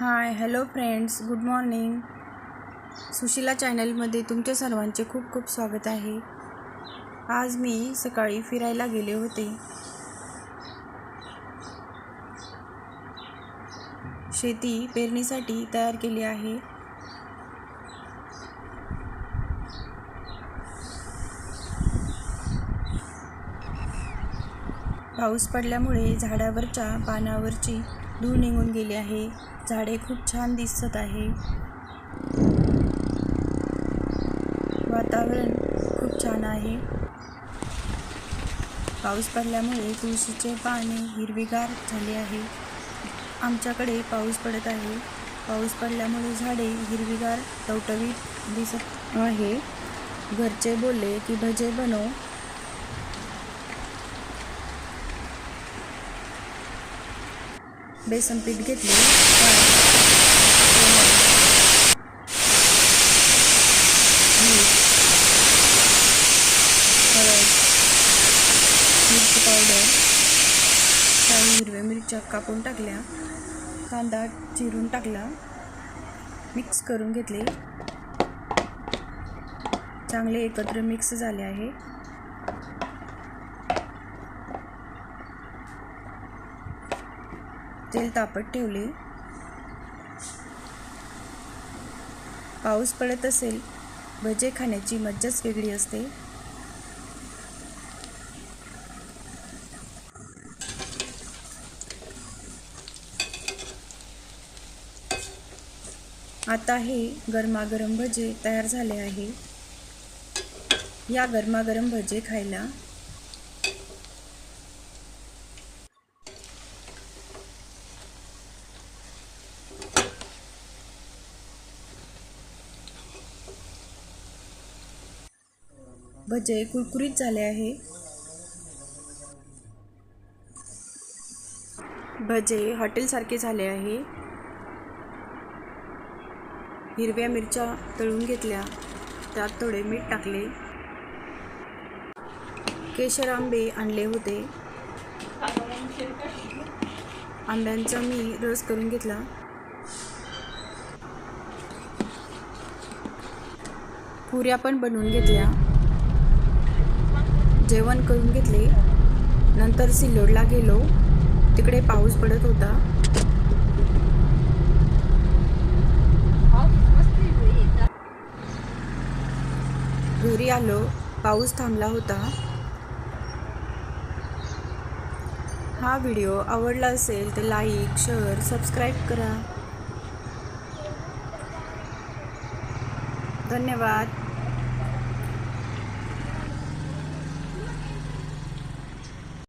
Hi hello friends good morning Sushila चॅनलमध्ये तुमच्या सर्वांचे खूप खूप स्वागत आहे. आज मी सकाळी फिरायला गेले होते. शेती पेरणीसाठी तयार केली आहे. पाऊस पडल्यामुळे झाडावरच्या पानावरची धूळ निघून गेली आहे. झाडे खूप छान दिसत आहे. वातावरण खूप छान आहे. पाऊस पडल्यामुळे तुळशीचे पाने हिरवीगार झाले आहे. आमच्याकडे पाऊस पडत आहे. पाऊस पडल्यामुळे झाडे हिरवीगार टवटवीत दिसत आहे. घरचे बोलले की भजे बनव. बेसन पीठ घेतले हळद मिरची पावडर काही हिरव्या मिरच्या कापून टाकल्या कांदा चिरून टाकला मिक्स करून घेतले. चांगले एकत्र मिक्स झाले आहे. तेल तापत ठेवले. पाऊस पडत असेल भजे खाण्याची मज्जाच वेगळी असते. आता हे गरमागरम भजे तयार झाले आहे. या गरमागरम भजे खायला भजे कुरकुरीत झाले आहे. भजे हॉटेलसारखे झाले आहे. हिरव्या मिरच्या तळून घेतल्या. त्यात थोडे मीठ टाकले. केशर आंबे आणले होते. आंब्यांचा मी रस करून घेतला. पुऱ्या पण बनवून घेतल्या. जेवण करून घेतले. नंतर सिल्लोडला गेलो. तिकडे पाऊस पडत होता. घरी आलो. पाऊस थांबला होता. हा व्हिडिओ आवडला असेल तर लाईक शेअर सबस्क्राईब करा. धन्यवाद.